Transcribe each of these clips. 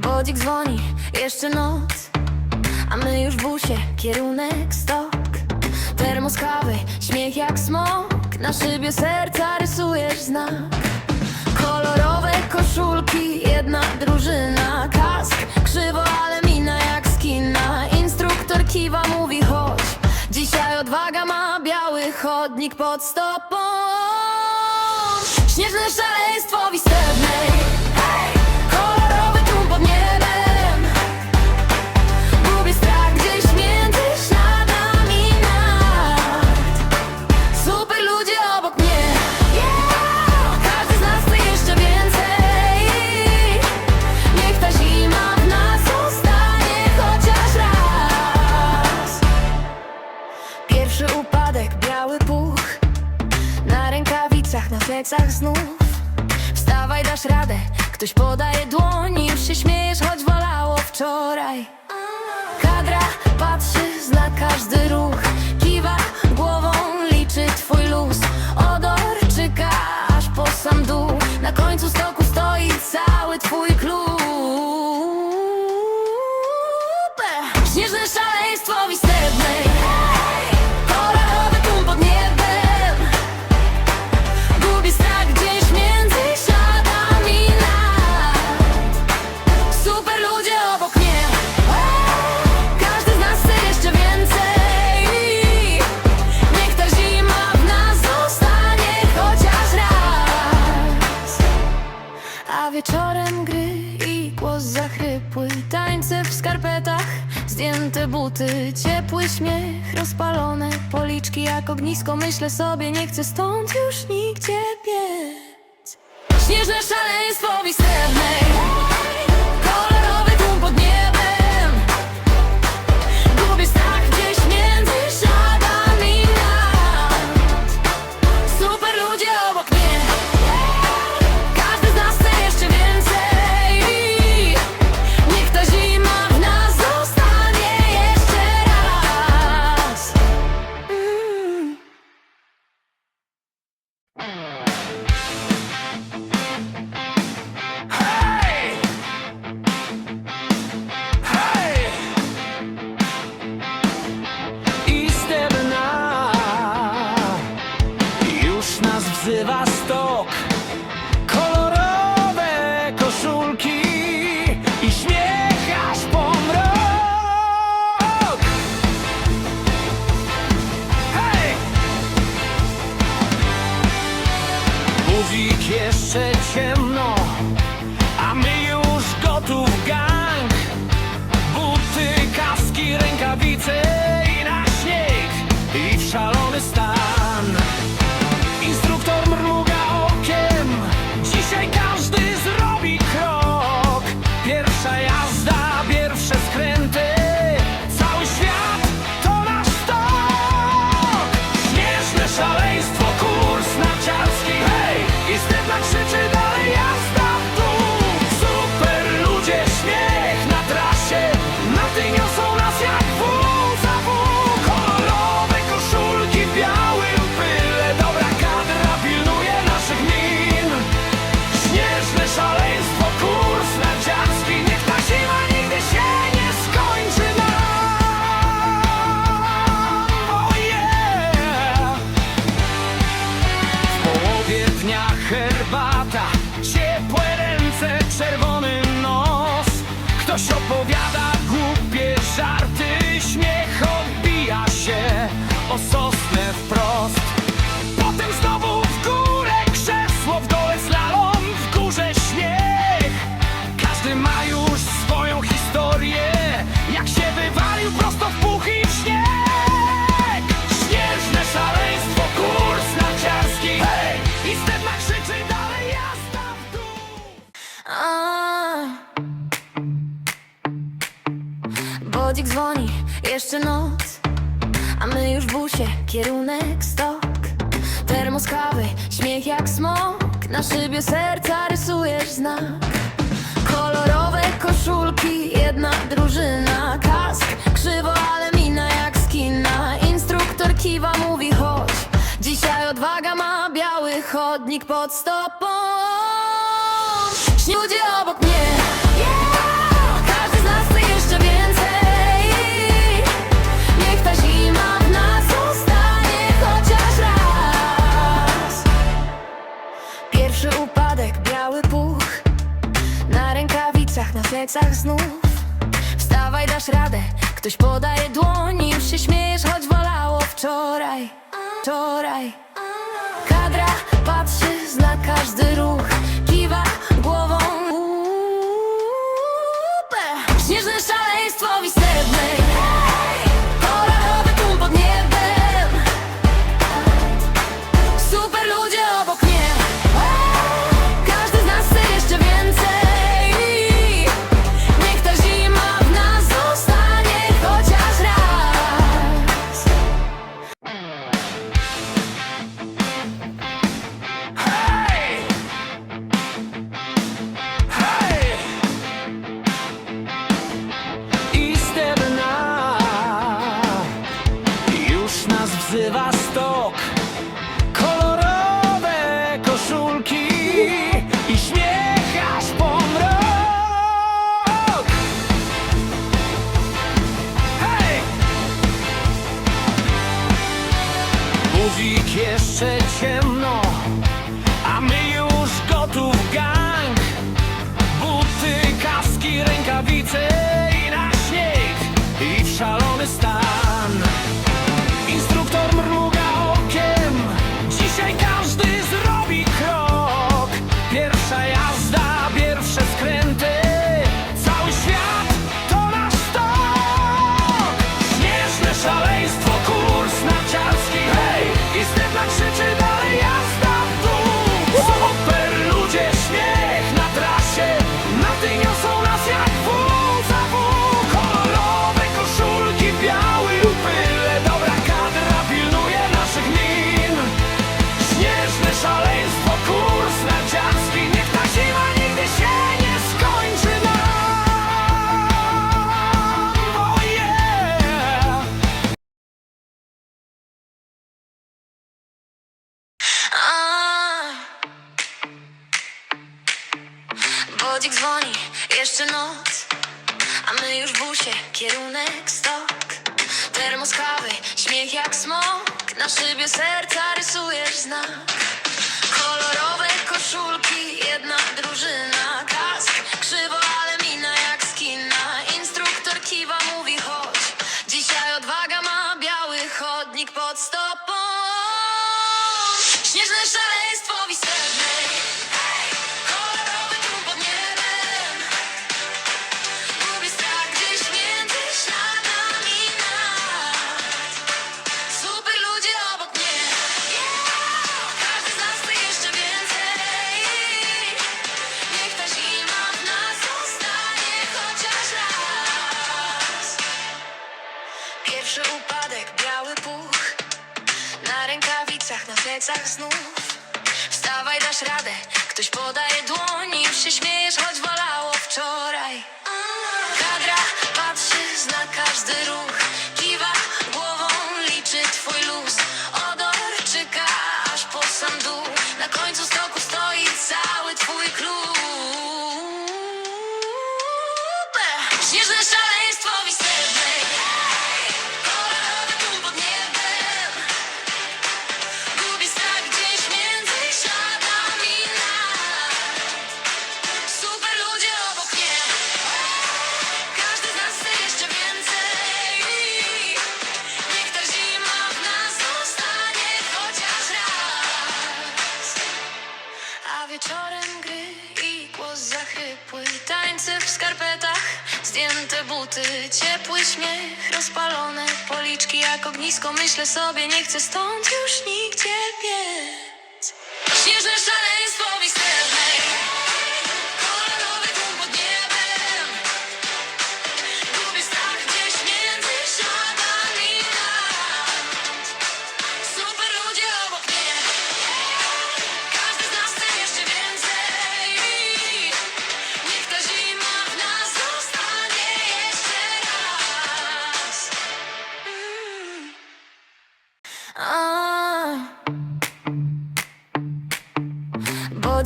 Budzik dzwoni, jeszcze noc. A my już w busie, kierunek stok. Termos śmiech jak smok. Na szybie serca rysujesz znak koszulki, jedna drużyna Kask. Krzywo, ale mina jak skina Instruktor kiwa, mówi chodź. Dzisiaj odwaga ma biały chodnik pod stopą. Śnieżne szaleństwo w Pierwszy upadek, biały puch. Na rękawicach, na plecach znów. Wstawaj, dasz radę, ktoś podaje dłoń Już się śmiejesz, choć wolało wczoraj. Kadra patrzy, zna każdy ruch. Kiwa głową, liczy twój luz. Odorczyka aż po sam dół. Na końcu stoku stoi cały twój klub buty, ciepły śmiech, rozpalone policzki jak ognisko. Myślę sobie, nie chcę stąd już nigdzie biec. Śnieżne szaleństwo mi Jeszcze noc, a my już w busie. Kierunek stok Termos kawy, śmiech jak smok. Na szybie serca rysujesz znak. Kolorowe koszulki, jedna drużyna. Kask, krzywo, ale mina jak skina. Instruktor kiwa, mówi chodź. Dzisiaj odwaga ma biały chodnik pod stopą. Śni obok mnie. plecach znów. Wstawaj, dasz radę, ktoś podaje dłoń Już się śmiejesz, choć wolało wczoraj Wczoraj. Kadra patrzy, zna każdy ruch. Kiwa jak stok. Termos kawy, śmiech jak smok. Na szybie serca rysujesz znak. Kolorowe koszulki, jedna drużyna. Pierwszy upadek, biały puch. Na rękawicach, na plecach znów. Wstawaj, dasz radę. Ktoś podaje dłoń Już się śmiejesz, choć bolało wczoraj. Kadra patrzy, zna każdy ruch. Kiwa głową, liczy twój luz. Odorczyka aż po sam dół. Na końcu stop buty, ciepły śmiech, rozpalone policzki jak ognisko. Myślę sobie, nie chcę stąd już nigdzie biec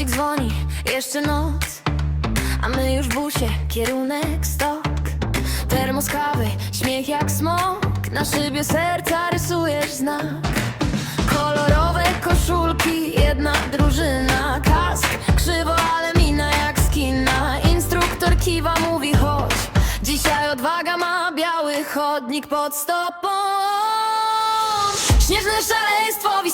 Budzik dzwoni, jeszcze noc. A my już w busie, kierunek stok. Termos kawy, śmiech jak smok. Na szybie serca rysujesz znak. Kolorowe koszulki, jedna drużyna. Kask, krzywo, ale mina jak z kina. Instruktor kiwa, mówi chodź. Dzisiaj odwaga ma biały chodnik pod stopą. Śnieżne szaleństwo w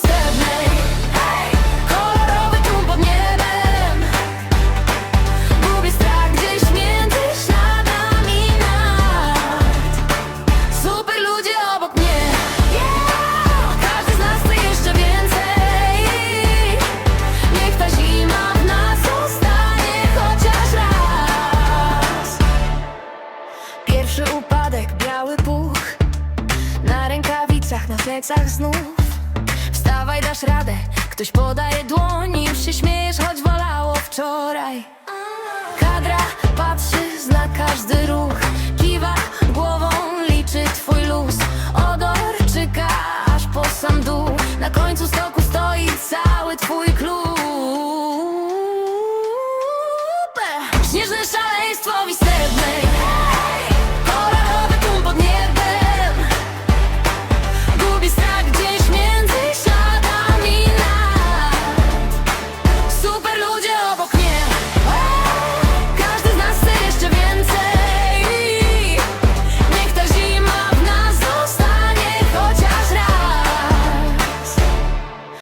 Ktoś podaje dłoń już się śmiejesz, choć wolało wczoraj. Kadra patrzy, zna każdy ruch. Kiwa głową, liczy twój luz. Odorczyka aż po sam dół. Na końcu stoku stoi cały twój klucz.